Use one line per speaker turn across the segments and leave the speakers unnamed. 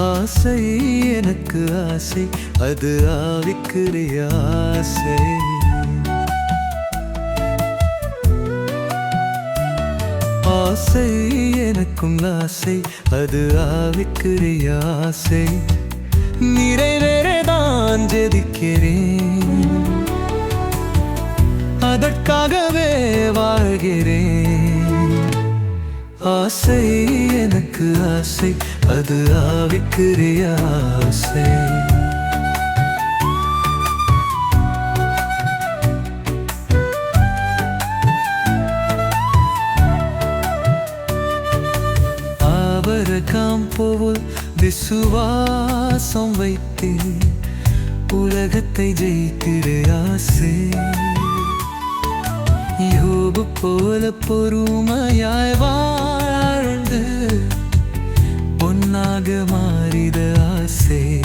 ஆசை எனக்கு ஆசை அது ஆவிக்குரிய ஆசை. ஆசை எனக்கும் ஆசை அது ஆவிக்குரிய ஆசை. நிறைவேறதான் ஜெதிக்கிறேன் அதற்காகவே வாழ்கிறேன். ஆசை எனக்கு ஆசை அது ஆவிக்குரிய ஆசை. அவரகாம் போல் விசுவாசம் வைத்து உலகத்தை ஜெயிக்கிற ஆசை. யோபு போல பொறுமையாய் வாழ்ந்து பொன்னாக மாறிட ஆசை.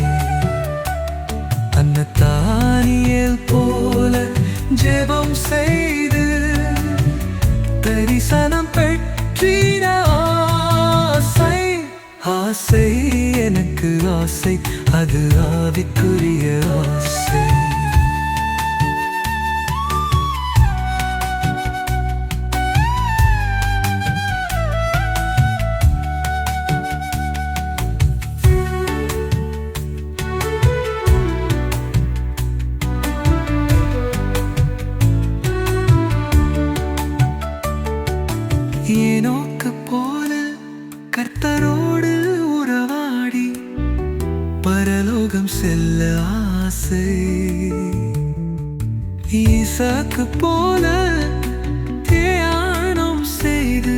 அன்னத்தானியல் போல ஜெபம் செய்து தரிசனம் பெற்றிட ஆசை. ஆசை எனக்கு ஆசை அது ஆவிக்குரிய ஆசை. ஏனோக்கு போல கர்த்தரோடு உறவாடி பரலோகம் செல்ல ஆசை? ஈசாக்கு போல தியானம் செய்து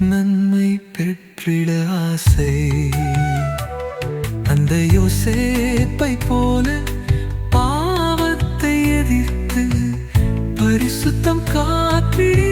நன்மை பெற்றிட ஆசை. அந்த யோசேப்பை போல பாவத்தை எதிர்த்து பரிசுத்தம் காத்திட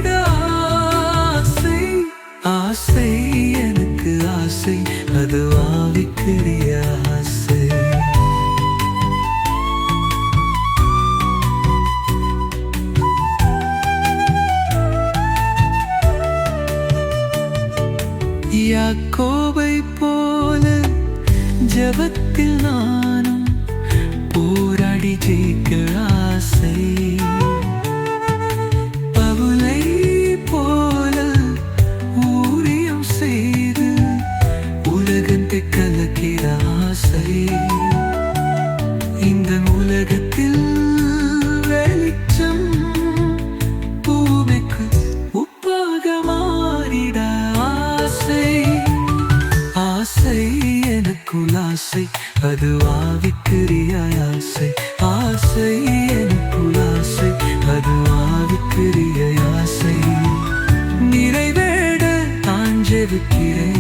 யாக்கோவை போல ஜபத்தில் நான் எனக்குள் அது ஆவிக்குரிய ஆசை. ஆசை என் ஆசை அது ஆவிக்குரிய ஆசை. நிறைவேட தான் ஜெபிக்கிறேன்.